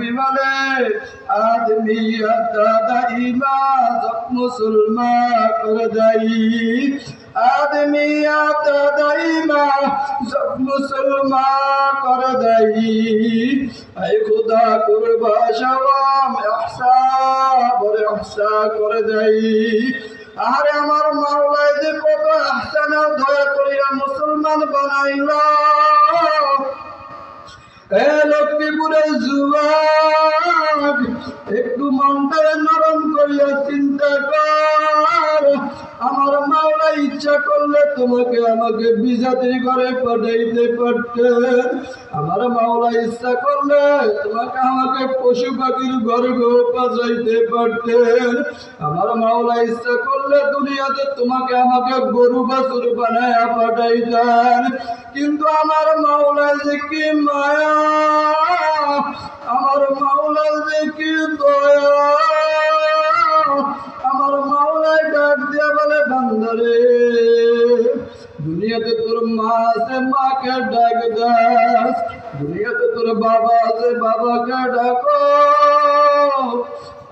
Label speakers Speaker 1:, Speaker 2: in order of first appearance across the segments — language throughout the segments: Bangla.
Speaker 1: বিমানে আদমিয়ত দাইমা মুসলমা করে দাই। আদমিয়ত দাইমা সব মুসলমা করে দাই। আই খোদা করবা সবাম ইহসা বলে ইহসা করে দাই। আরে আমার মাওলায় যে কত আহসান দয়া করিয়া মুসলমান বানাইলা লক্ষ্মীপুরের যুবক একটু মনটা নরম করিয়া চিন্তা কর। আমার মাওলা ইচ্ছা করলে তোমাকে আমাকে বিজাতির ঘরে পাঠাইতে পারতেন আমার মাওলা ইচ্ছা করলে তোমাকে আমাকে পশু পাখির ঘরে পাঠাইতে পারতেন আমার মাওলা ইচ্ছা করলে দুনিয়াতে তোমাকে আমাকে গরু বাছুর বানায় পাঠাইতেন। কিন্তু আমার মাওলা যে কি মায়া, আমার মাওলা যে কি দয়া। আমার মাওলায় ডাক দিয়া বলে, বান্দরে, দুনিয়াতে তোর মা আছে, মাকে ডাক দাস। দুনিয়াতে তোর বাবা আছে, বাবাকে ডাকো।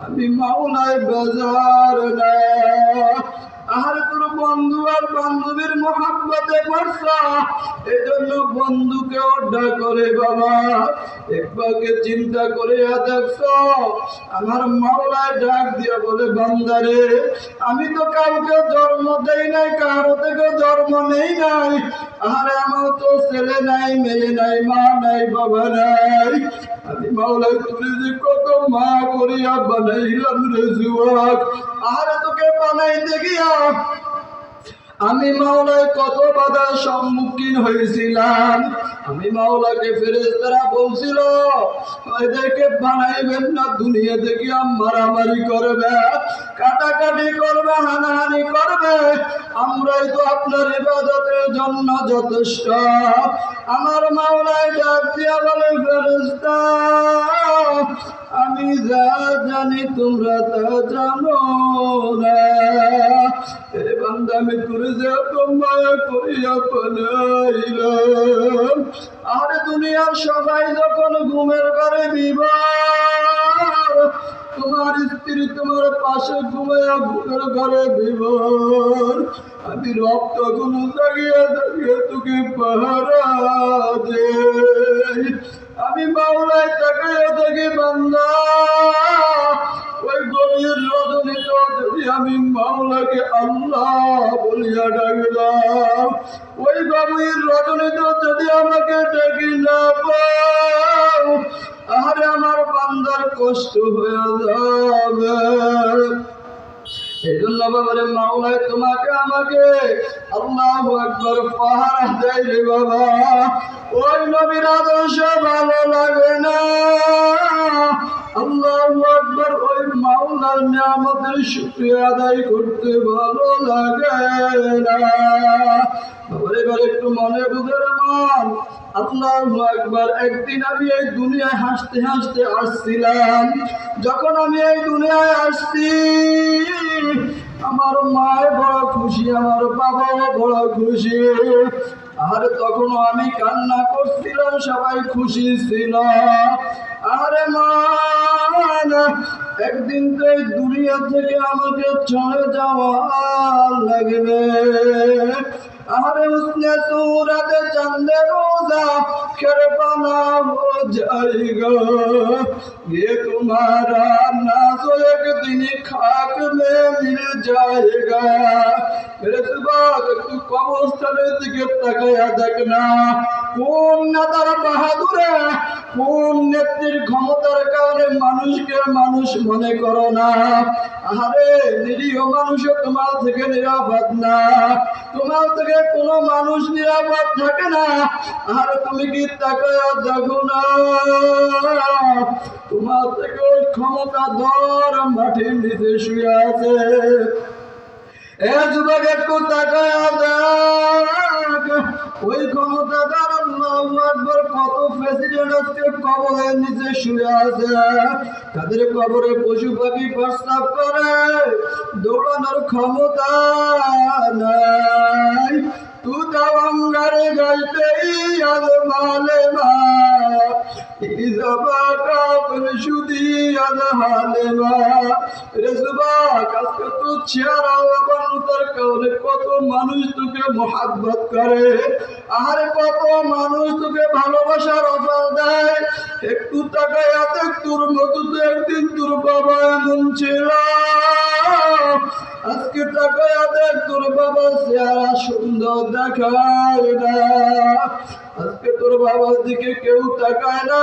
Speaker 1: আমি মাওলায় বাজার না আর তোর বন্ধু আর বান্ধবীর মহাব্বতে পড়ছা এজন্য বন্ধুকে অড্ডা করে বাবা একবারকে চিন্তা করে দেখছ আমার মাওলায় ডাক দিয়া বলে, বান্দারে, আমি তো কাউকে জন্ম দেই নাই, কারও থেকে জন্ম নেই নাই। আর আমার তো ছেলে নাই, মেয়ে নাই, মা নাই, বাবা নাই। আমি যে কত মা করিয়া বানাইলাম রে যুবক আরে তোকে বানাইতে গিয়া আমি মাওলায় কত বাধার সম্মুখীন হয়েছিলাম। আমি মাওলাকে ফেরেস্তারা বলছিল, এদেরকে বানাইবেন না, দুনিয়া থেকে মারামারি করবে, কাটাকাটি করবে, হানাহানি করবে। আমরাই তো আপনার ইবাদতের জন্য যথেষ্ট। আমার মাওলায় ডাক দিয়া বলে ফেরেস্তা আমি যা জানি তোমরা তা জানো আমি তোরে যে মায়া করিয়া পালাইলাম আর দুনিয়ার সবাই যখন ঘুমের ঘরে বিবার তোমার স্ত্রী তোমার পাশে ঘুমাইয়া ঘুমের ঘরে বিবার আমি রক্ত কোনো জাগিয়ে জাগিয়ে তোকে পাহারা দে আমি মাওলায় তাকাইয়া থাকি বান্দা। ওই গভীর রজনীতে যদি আমি মাওলাকে আল্লাহ বলিয়া ডাকলাম। ওই গভীর রজনীতে যদি আমাকে ডাকি না পাও। আরে আমার বান্দার কষ্ট হয়ে যাবে। এই জন্য বাবারে মাওলায় তোমাকে আমাকে আল্লাহ একবার পাহারা দেয় বাবা। ওই নবীর আদর্শ ভালো লাগে না। আল্লাহ একবার ওই মাওলার নিয়ামতের শুক্রিয়া আদায় করতে ভালো লাগে না। এবার একটু মনে বুঝে মন আল্লাহ একবার একদিন আমি এই দুনিয়ায় হাসতে হাসতে আসছিলাম। যখন আমি এই দুনিয়ায় আসছি, আমার মায় বড় খুশি, আমার বাবাও বড় খুশি। আর তখন আমি কান্না করছিলাম, সবাই খুশি ছিল। আরে মা, একদিন তো এই দুনিয়া থেকে আমাকে চলে যাওয়া লাগবে। আরে উসনে सूरत चंद रोजा कर बना हो जाएगा ये तुम्हारा नाजो एक दिन खाक में मिल जाएगा मेरे सुबह একটু কবরস্থানের দিকে তাকায়া দেখ না কোন নেতার বাহাদুরে কোন নেত্রীর ক্ষমতার কারণে মানুষকে মানুষ মনে করো না আরে নিরীহ মানুষও তোমার থেকে নিরাপদ না তোমার থেকে কোনো মানুষ নিরাপদ থাকে না। আর তুমি কি তাকায় দেখো না। তোমার থেকে ওই ক্ষমতা দর মাটির নিচে শুয়ে আছে। এ যুবক একটু তাকায় দেখ ওই ক্ষমতা কারণ আকবার কত প্রেসিডেন্ট আজকে কবরের নিচে শুয়ে আছে। তাদের কবরে পশু পাখি প্রস্তাব করে। দৌড়ানোর ক্ষমতা নাই। তু অঙ্গারে গাইতেই আলো মালে মা। কত মানুষ তোকে মহাব্বত করে আর কত মানুষ তোকে ভালোবাসার অফার দেয় একটু দেখ তোর মতো তো একদিন তোর বাবা এমন ছিল আজকে তাকায় দেখ তোর বাবা চেহারা সুন্দর দেখায় না আজকে তোর বাবার দিকে কেউ তাকায় না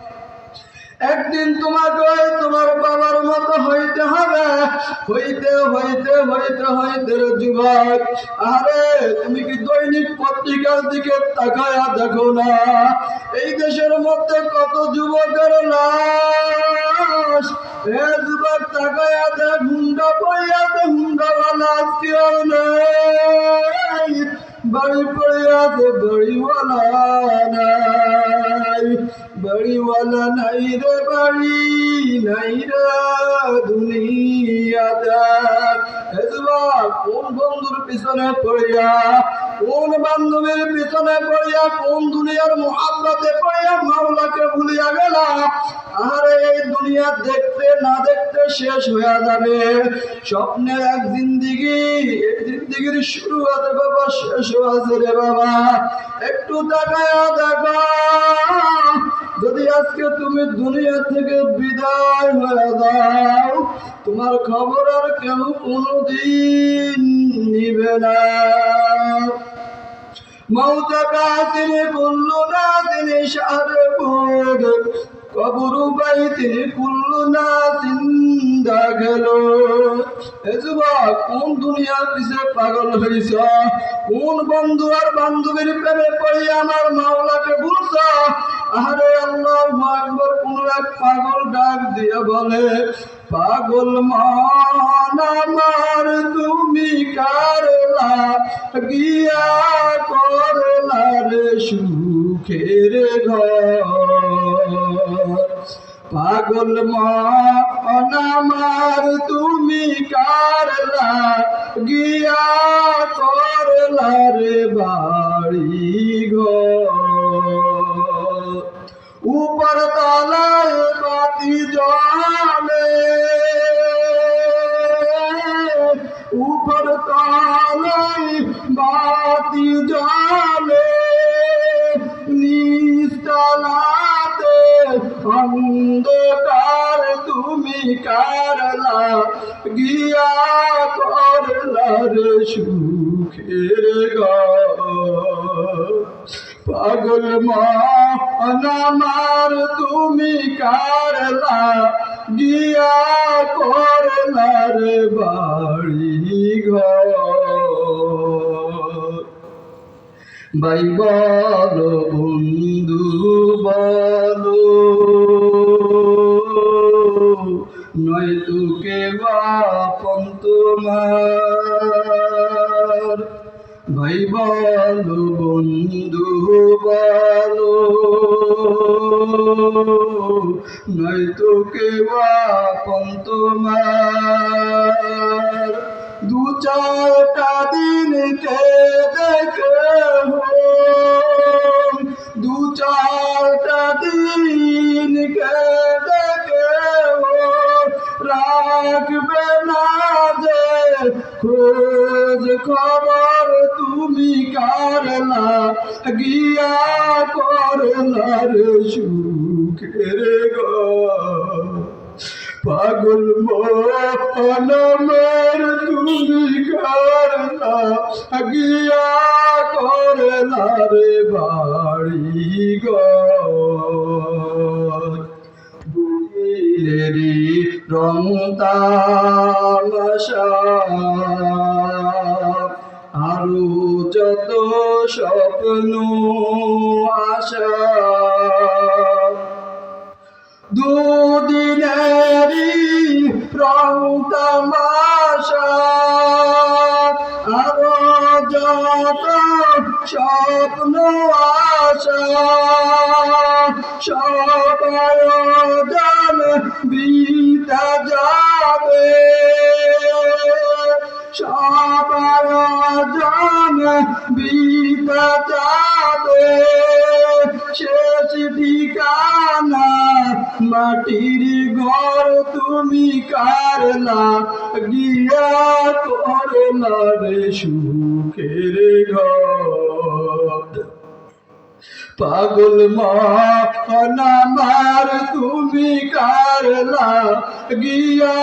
Speaker 1: একদিন তোমাকে তোমার বাবার মতো হইতে হবে। হইতে হইতে হইতে হইতে যুবক। আরে, তুমি কি দৈনিক পত্রিকার দিকে তাকায়া দেখো না? এই দেশের মধ্যে কত যুবকের লাশ। এ যুবক তাকায়া দেখ, হুন্ডা পড়িয়াতে বাড়ি পড়িয়াতে বাড়িওয়ালা নাই। বাড়িওয়ালা নাই রে বাড়ি নাই রে কোন বন্ধুর পিছনে পড়িয়া কোন বান্ধবীর পিছনে পড়িয়া কোন দুনিয়ার মোহাব্বতে পড়িয়া মাওলাকে ভুলিয়া গেলা আরে এই দুনিয়া দেখতে না দেখতে শেষ হয়ে যাবে স্বপ্নের এক জিন্দিগি এই জিন্দিগির শুরু আছে বাবা শেষ আছে রে বাবা একটু তাকায়া দেখা যদি আজকে তুমি দুনিয়া থেকে বিদায় হয়ে যাও, তোমার খবর আর কেন কোনোদিন নিবে না? মৌতাকা তিনি বলল, না, তিনি সারে কবরু বাইতে কুল্লু না চিন্তা গেল এ কোন দুনিয়ার পিছে পাগল হয়েছ কোন বন্ধু আর বান্ধবীর প্রেমে পড়ে আমার মাওলাকে ভুলছ আরে আল্লাহ আকবর কোন এক পাগল ডাক দিয়ে বলে। পাগল মান আমার, তুমি কারলা গিয়া করলা রে সুখের ঘর। পাগল মান আমার, তুমি কারলা গিয়া করলা রে বাড়ি ঘর। উপর তলায় তুমি গিয়া করলা রে সুখের পাগল মার তুমি কারলা, গিয়া করলা রে বাড়ি ঘর। বাই বলো বন্ধু বলো তোমার। ভাই বলো বন্ধু বলো নয় তোকে বাপন তোমার। দু চারটা দিন কে দেখে দু চারটা দিন কে দেখে রাখবে না যে খোঁজ খবর তুমি কারলা গিয়া করলা রে সুখের গো। পাগল মনের তুমি কারলা গিয়া করলা রে বাড়ি ঘর বুঝিলেরি রং তামাশা আরও যত স্বপ্ন আশা। দুদিনেরই রং তামাশা আরও যত স্বপ্ন আশা। জান বিতা যাবে সবাই জান বিতা যাবে। শেষ ঠিকানা মাটির ঘর তুমি কারলা, গিয়া করলা রে সুখের ঘর। পাগল মার তুমি কারলা, গিয়া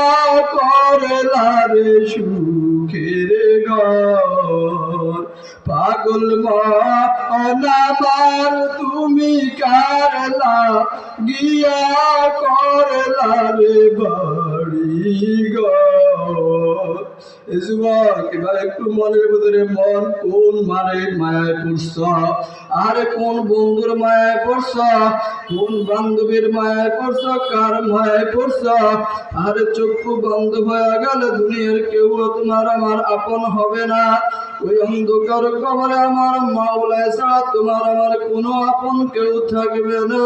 Speaker 1: করলা রে সুখের ঘর। পাগল মার তুমি কারলা, গিয়া করলা রে বাড়ি ঘর। কোন পড়ছ? আর কোন বন্ধুর কোন বান্ধবীর কার আর চক্ষু বন্ধ হয়ে গেল, দুনিয়ার কেউ তোমার আমার আপন হবে না। ওই অন্ধকার কবরে আমার মাওলায় ছাড়া তোমার আমার কোনো আপন কেউ থাকবে না।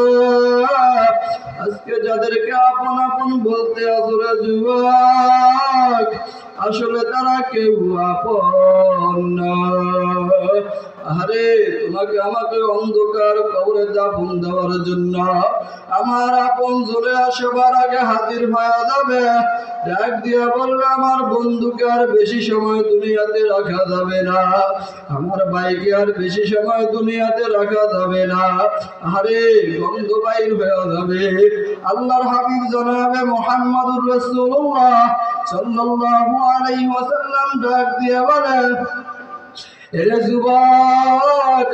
Speaker 1: আজকে যাদেরকে আপন আপন বলতে আসলে যুবক আসলে তারা কেউ আপন। আরে তোমাকে আমাকে অন্ধকার কবরে দাফন দেওয়ার জন্য আমার আপন চলে আসবার আগে হাজির হয়ে যাবে। ডাক দিয়া বলবে, আমার বন্ধুকে আর বেশি সময় দুনিয়াতে রাখা যাবে না। আমার বাইকে আর বেশি সময় দুনিয়াতে রাখা যাবে না। আরে গন্ধ বাইর হয়ে যাবে। আল্লাহর হাবিব জানাবে মোহাম্মদুর রাসূলুল্লাহ সাল্লাল্লাহু আলাইহি ওয়াসাল্লাম ডাক দিয়ে বলে এরে যুবক,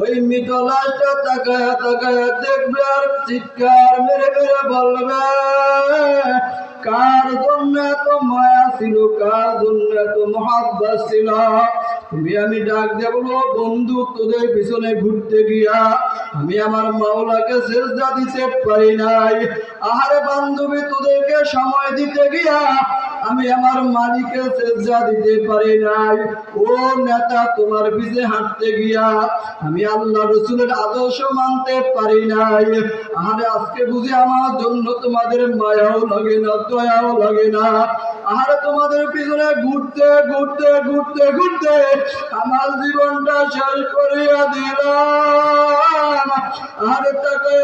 Speaker 1: ওই মৃত লাশটা তাকায় তাকায় দেখবে আর চিৎকার মেরে মেরে বলবে, কার জন্য এত মায়া ছিল, কার জন্য এত মহাব্বাস ছিল? তুমি আমি ডাক বলব, বন্ধু, তোদের পিছনে ঘুরতে গিয়া আমি আমার মাওলাকে সেজদা দিতে পারি নাই। আহারে বান্ধবী, তোদেরকে সময় দিতে গিয়া আমি আমার মালিকের সেজদা দিতে পারি নাই। ও নেতা, তোমার পিছে হাঁটতে গিয়া আমি আল্লাহ রসুলের আদর্শ মানতে পারি নাই। আরে আজকে বুঝি আমার জন্য তোমাদের মায়াও লাগে না, দয়াও লাগে না। আরে তোমাদের পিছনে ঘুরতে ঘুরতে ঘুরতে ঘুরতে আমার জীবনটা শেষ করিয়া দিলাম। আরে তাকে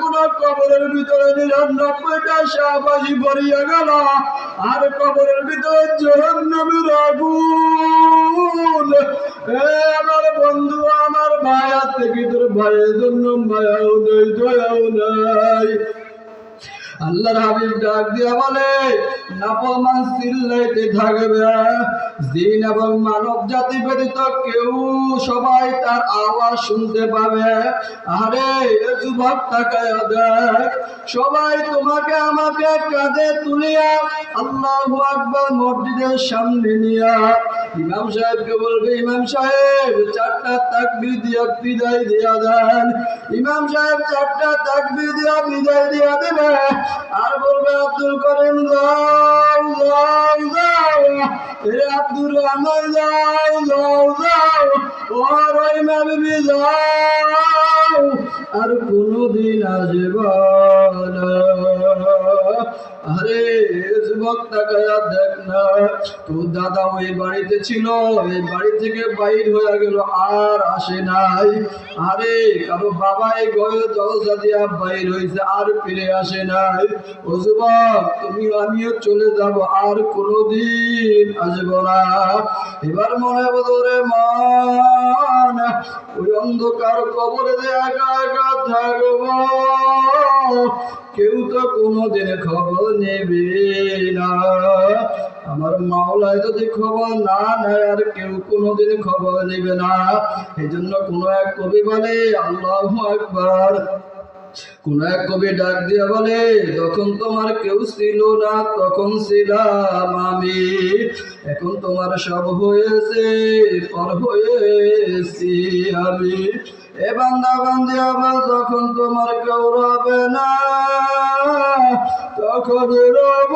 Speaker 1: কোন কবরের ভিতরে নিরানব্বইটা শাহবাজি পড়িয়া গেল। আর কবরের ভিতরে জহন্নবীর আগুন আমার বন্ধু, আমার ভাইয়া থেকে তোর ভাইয়ের জন্য মায়াও নেই, দয়াও নাই। আল্লাহর হাবিব ডাক দিয়া বলে, নাফরমান চিল্লাইতে থাকবে। জিন এবং মানব জাতি ব্যতীত কেউ সবাই তার আওয়াজ শুনতে পাবে। আরে যুবক, তাকায় দেখ। সবাই তোমাকে, আমাকে কাঁধে তুলিয়া আল্লাহ আকবার মসজিদের সামনে নিয়া। ইমাম সাহেবকে বলবে, ইমাম সাহেব, চারটা তাকবীর দিয়া বিদায় দিয়া দেন। ইমাম সাহেব, চারটা তাকবীর দিয়া বিদায় দিয়া দেবে? আর বলবে আব্দুল করিম যাও যাও যাও এ আব্দুর রহমান যাও যাও যাও ও রহিমা বিবি যাও আর কোনোদিন আসবে না। আরে যুবক দেখ না। তোর দাদা ওই বাড়িতে ছিল এই বাড়ি থেকে বাইর হয়ে গেল, আর আসে নাই। আরে কারও বাবা এই দরজা দিয়া বাইর হয়েছে আর ফিরে আসে নাই। ও যুবক, তুমি, আমিও চলে যাব, আর কোনোদিন আসব না। এবার মনে বদরে মান, ওই অন্ধকার কবরে যে একা একা থাকব কেউ তো কোনোদিন খবর নেবে না। আমার মাওলায় যদি খবর না নেয়, আর কেউ কোনোদিন খবর নেবে না। এই জন্য কোনো এক কবি বলে, আল্লাহ একবার কোন এক কবি ডাক দিয়া বলে, যখন তোমার কেউ ছিল না, তখন ছিলাম আমি। এখন তোমার সব হয়েছে পর হয়েছি আমি। এ বান্দা যখন তোমার কেউ রবে না, তখন রব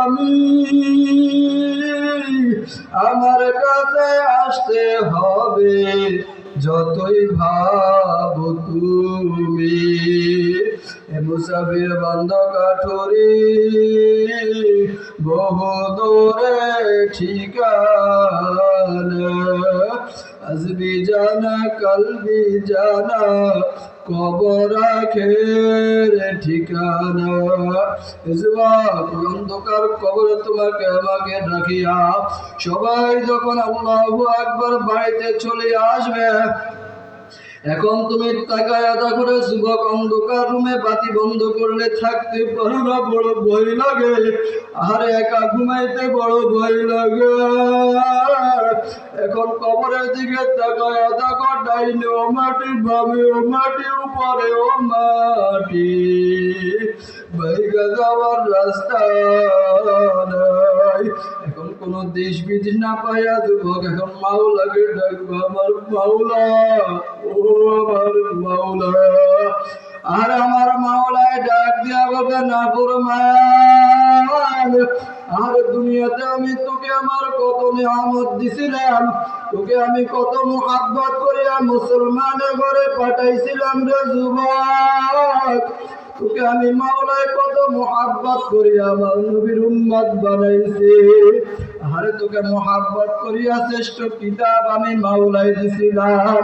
Speaker 1: আমি। আমার কাছে আসতে হবে যতই ভাব তুমি। এ মুসাফির বন্ধ কাঠুরি বহু দূরে ঠিকানা। আজবি জানা কলবি জানা, কবর আখের ঠিকানা। অন্ধকার কবরে তোমাকে আমাকে রাখিয়া সবাই যখন আল্লাহু আকবার বাড়িতে চলে আসবে এখন তুমি তাকায় আদা করে যুবক অন্ধকার রুমে বাতি বন্ধ করলে থাকতে পারো না, বড় ভয় লাগে। আর একা ঘুমাইতে বড় ভয় লাগে। এখন কবরের দিকে তাকায় আদা কর ডাইনে ও মাটি বামে ও মাটি উপরে ও মাটি। বাইগা যাওয়ার রাস্তা নাই। কোন দেশ বিধি না পাইয়া যুবক এখন মাওলাকে ডাকবো আমার মাওলা, ও আমার মাওলা। আর আমার মাওলায় ডাক দিয়া বলবে, না ফরমান আর দুনিয়াতে আমি তোকে আমার কত নিয়ামত দিছিলাম, তোকে আমি কত মোহাব্বত করিয়া মুসলমানের ঘরে পাঠাইছিলাম রে যুবক। তোকে আমি মাওলায় কত মোহাব্বত করি, আমার নবীর উম্মাদ বানাইছি। আরে তোকে মোহাব্বত করিয়া শ্রেষ্ঠ কিতাব আমি মাওলায় দিছিলাম।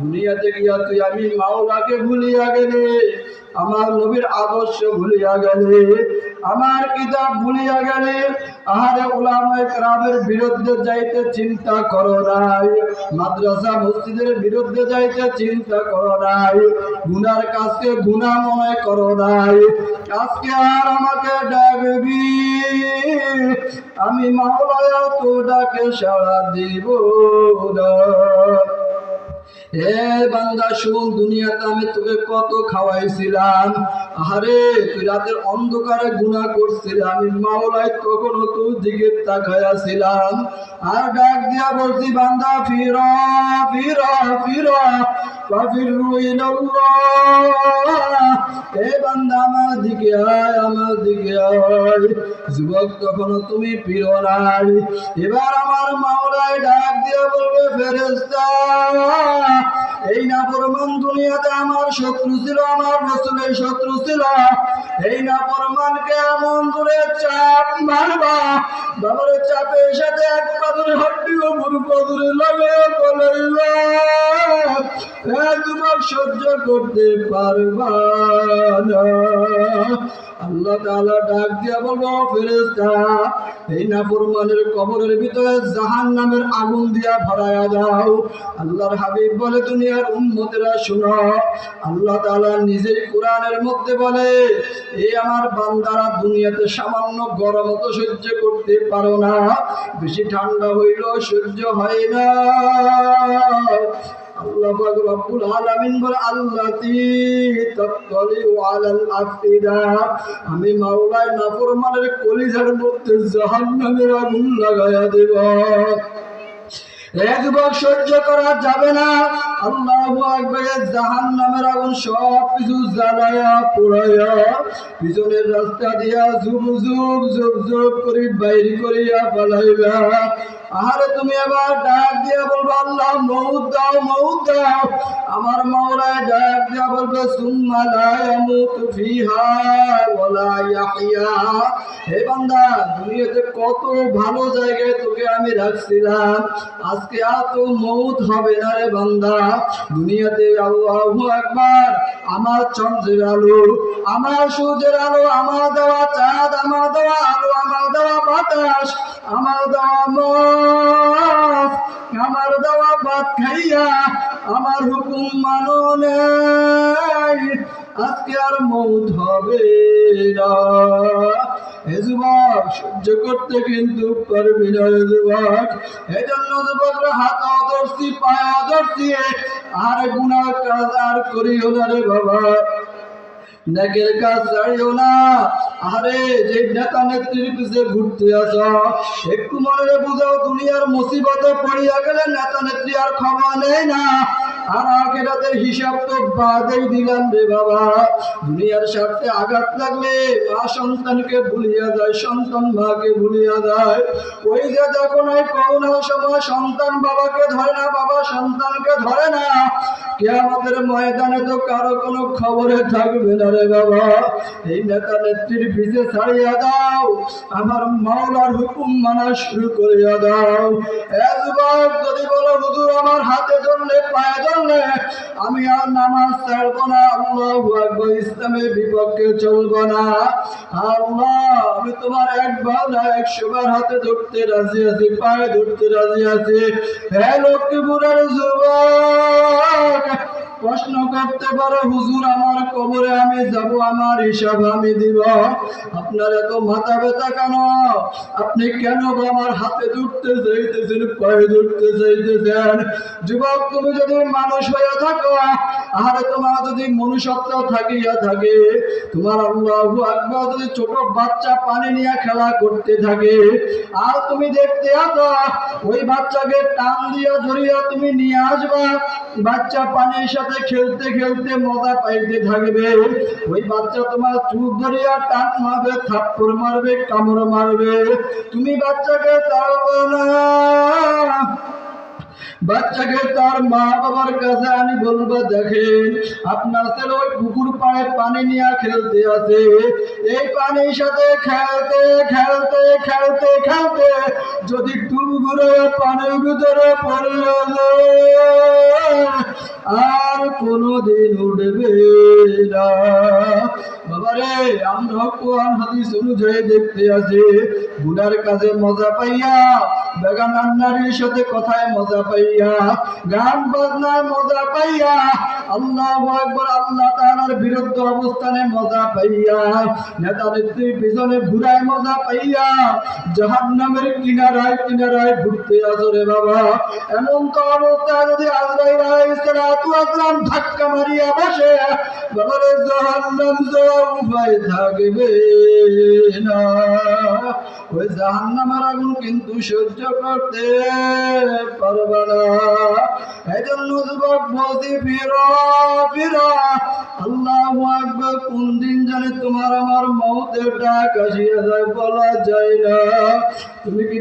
Speaker 1: দুনিয়াতে গিয়া তুই আমি মাওলাকে ভুলিয়া গেলে, আমার নবীর আদর্শ ভুলিয়া গেলে। আমার কিতাব ভুলিয়া গেলে আহারে ওলামায়ে কেরামের বিরুদ্ধে যাইতে চিন্তা করো নাই। মাদ্রাসা মসজিদের বিরুদ্ধে যাইতে চিন্তা করো নাই। গুনার কাজকে গুনাহ মনে করো নাই। আজকে আর আমাকে ডাকবি, আমি মাওলায়া তো ডাকে সাড়া দিব না। হে বান্দা, শুন, দুনিয়াতে আমি তোকে কত খাওয়াইছিলাম। আরে তুই রাতের অন্ধকারে গুণা করছিলি আমি মাওলায় কখনো দিকে আর ডাক দিয়া বলছি, বান্দা হে বান্দা, আমার দিকে আয়, আমার দিকে আয়। যুবক, তখনও তুমি ফিরো নাই। এবার আমার মাওলায় ডাক দিয়া বলবে ফেরেস্তা এই না পরমান দুনিয়াতে আমার শত্রু ছিল, আমার রসুলের শত্রু ছিল। এই না পরমানকে এমন দূরে চাপ মারবা বাবার চাপের সাথে এক পাদরে হড্ডি ও মুরু পাদরে লাগে বলাইলা তোমার সহ্য করতে পারবা না। আল্লাহ তাআলা ডাক দিয়া বলব, ফেরেশতা, এই নাফরমানের কবরের ভিতরে জাহান নামের আগুন দিয়া ভরায়া দাও। আল্লাহর হাবিব বলে, দুনিয়ার উম্মতেরা শুনো। আল্লাহ তাআলা নিজেই কোরআনের মধ্যে বলে, এই আমার বান্দারা দুনিয়াতে সামান্য গরম তো সহ্য করতে পারো না, বেশি ঠান্ডা হইল সহ্য হয় না। আল্লাহ পাক রব্বুল আলামিন বলে, আল্লাতি তাত্তালিউ আলাল আফিদা। আমি মাওলায় নাফরমানের কলিজার মধ্যে জাহান্নামের আগুন লাগায়া দেব। এক যুবক সহ্য করা যাবে না। আল্লাহ আকবরের জাহান নামের আগুন সব কিছু জ্বালায়া পোড়ায়া পিছনের রাস্তা দিয়া ঝুপ ঝুপ ঝুপ ঝুপ করে বাইর করিয়া পালাইবা আহারে তুমি আবার ডাক দিয়া বলব, আল্লাহ মৌত দাও মৌত দাও। আমার মাওলায় ডাক দিয়া বলবে, সুম্মা লা ইয়ামুতু ফিহা ওয়ালা ইয়াহইয়া। হে বান্দা, দুনিয়াতে কত ভালো জায়গায় তোকে আমি রাখছিলাম। আজকে আর তো মৌত হবে না রে বান্দা। দুনিয়াতে আল্লাহু একবার আমার চন্দ্রের আলো, আমার সূর্যের আলো, আমার দেওয়া চাঁদ, আমার দেওয়া আলো, আমার দেওয়া বাতাস, আমার দেওয়া আমার দেওয়া ভাত খাইয়া আমার হুকুম মানো নেই। আজকে আর মৌত হবে না। হে যুবক, সহ্য করতে কিন্তু পারবি না রে যুবক। এই জন্য যুবকরা হাত ধরছি পায়া ধরছি আর গুণা কাজ আর করিও না রে বাবা। নেকের কাজ ছাড়িও না। আরে যে নেতা নেত্রীর পিছে ঘুরতে আস, একটু মনে বুঝাও, দুনিয়ার মুসিবতে পড়িয়া গেলে নেতা নেত্রী আর ক্ষমা নেই না। আর আখেরাতের হিসাব তো বাদেই দিলাম রে বাবা। দুনিয়ার স্বার্থে আঘাত লাগলে মা সন্তানকে ভুলিয়া যায়, সন্তান মাকে ভুলিয়া যায়। ওই যে যখন ওই সময় সন্তান বাবাকে ধরে না, বাবা সন্তানকে ধরে না। ময়দানে তো কারও কোনো খবরে থাকবে না রে বাবা। এই নেতা নেত্রীর ভিজে ছাড়িয়া দাও, আমার মাওলার হুকুম মানা শুরু করিয়া দাও। এ যুবক যদি বলো, হুজুর, আমার হাতে ধরলে পায়ে ধরলে আমি আর নামাজ ছাড়বো না। আল্লাহ আকবর, ইসলামের বিপক্ষে চলবো না। আল্লাহ, আমি তোমার একবার না একশো বার হাতে ধরতে রাজি আছি, পায়ে ধরতে রাজি আছি। হে লক্ষ্মীপুরের যুবক প্রশ্ন করতে পারো, হুজুর, আমার কবরে আমি যাব, আমার হিসাব আমি দিব। আপনার এত মাথা ব্যথা কেন? আপনি কেন আমার হাতে ধরতে চাইতেছেন পায়ে ধরতে চাইতেছেন যুবক, তুমি যদি মানুষ হয়ে থাকো আর তোমার যদি মনুষ্যত্ব থাকিয়া থাকে, তোমার আল্লাহ আকবার যদি ছোট বাচ্চা পানি নিয়ে খেলা করতে থাকে, আর তুমি দেখতে আসো, ওই বাচ্চাকে টান দিয়া ধরিয়া তুমি নিয়ে আসবা, বাচ্চা পানির সাথে খেলতে খেলতে মজা পাইতে থাকবে। ওই বাচ্চা তোমার চুপ ধরিয়া টান মারবে, থাপ্পড় মারবে, কামড় মারবে। তুমি বাচ্চাকে তাড়বে না। বাচ্চাকে তার মা বাবার কাছে আমি বলব, দেখেন, আপনার ছেলে ওই পুকুর পাড়ে পানি নিয়ে খেলতে আছে এই পানির সাথে খেলতে খেলতে খেলতে খেলতে যদি ঘুরে পানির ভিতরে পড়ে আর কোনোদিন উঠবে না। বাবারে, আমরা কোরআন, হাদিস অনুযায়ী দেখতে বুড়ার কাজে মজা পাইয়া, বেগান নারীর সাথে কথায় মজা পাইয়া গান বাজনায় মজা পাইয়া, আল্লাহ একবার আল্লাহ বিরুদ্ধে অবস্থানে মজা পাইয়া, নেতা নেত্রীর পিছনে ঘুরায় মজা পাইয়া, জাহান্নামের কিনারায় কিনারায় ঘুরতে বাবা। এমন তো অবস্থা যদি ধাক্কা মারিয়া বসে, বাবারে থাকবে না। ওই আগুন কিন্তু সহ্য করতে পারবে না। এই জন্য যুবক ফিরো আল্লাহ আকবার, কোন দিন জানে তোমার আমার মৌতের ডাক আসিয়া যায়, বলা যায় না। তুমি কি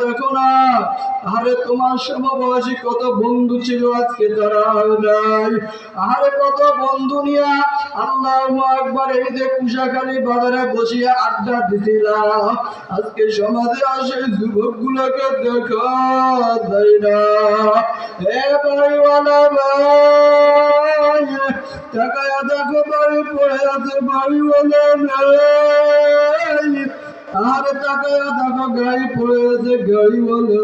Speaker 1: দেখো না। তোমার সমবয়সী কত বন্ধু ছিল আজকে তারা নাই। কত বন্ধু নিয়া আল্লাহ এই যে বাজারে বসিয়া আড্ডা দিছিলাম আজকে সমাজে আসে যুবক দেখা যায় না। হে বাড়িওয়ালা ভাই টাকায়া দেখো বাড়ি পড়ে আছে বাড়িওয়ালা নেই আর টাকায়া দেখো গাড়ি পড়ে আছে গাড়িওয়ালা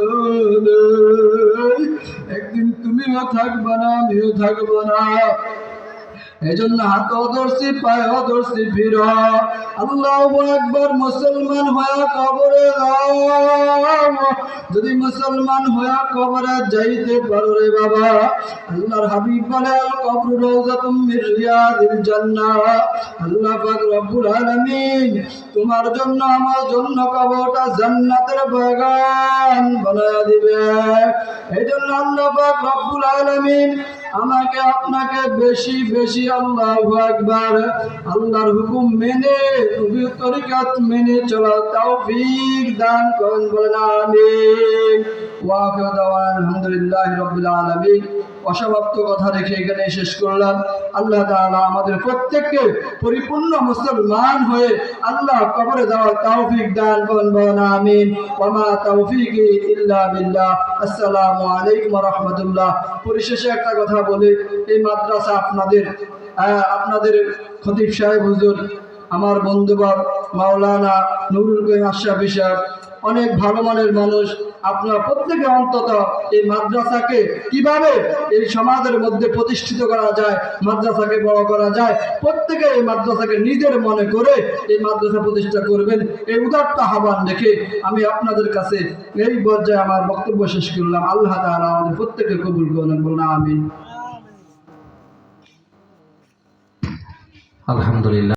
Speaker 1: একদিন তুমিও থাকবে না, আমিও থাকব না। এজন্য হাত ধরছি পায়ে ধরছি ফির আল্লাহ একবার মুসলমান হয়ে কবরে যদি মুসলমান হয়ে কবরে যাইতে পারো রে বাবা, আল্লাহর হাবিব বলে কবর রওজাতুম মির রিয়াদিল জান্নাহ। আল্লাহ পাক রব্বুল আলামিন তোমার জন্য, আমার জন্য কবরটা জান্নাতের বাগান বানায় দিবে। এজন্য আল্লাহ পাক রব্বুল আলামিন আমাকে, আপনাকে বেশি বেশি আল্লাহ একবার আল্লাহর হুকুম মেনে তরিকাত মেনে চলা তাও দান করেন বলেন, আমিন। ওয়াকিউ দাওয়ান আলহামদুলিল্লাহি অসমাপ্ত কথা রেখে এখানে শেষ করলাম। আল্লাহ তাআলা আমাদের প্রত্যেককে পরিপূর্ণ মুসলমান হয়ে আল্লাহ কবরে দেওয়ার তৌফিক দান করেন আমিন। ওয়া মা তৌফিকি ইল্লা বিল্লাহ। আসসালামু আলাইকুম রাহমাতুল্লাহ। পরিশেষে একটা কথা বলে এই মাদ্রাসা আপনাদের আহ, আপনাদের খতিব সাহেব হুজুর আমার বন্ধুবর মাওলানা নুরুল করিম আশরাফি সাহেব অনেক ভালো মানের মানুষ। আপনারা প্রত্যেকে অন্তত এই মাদ্রাসাকে কীভাবে এই সমাজের মধ্যে প্রতিষ্ঠিত করা যায়, মাদ্রাসাকে বড় করা যায়, প্রত্যেকে এই মাদ্রাসাকে নিজের মনে করে এই মাদ্রাসা প্রতিষ্ঠা করবেন, এই উদারতা আহ্বান রেখে আমি আপনাদের কাছে এই পর্যায়ে আমার বক্তব্য শেষ করলাম। আল্লাহ তাআলা আমাদের প্রত্যেকে কবুল করেন বললাম আমিন।
Speaker 2: আলহামদুলিল্লাহ।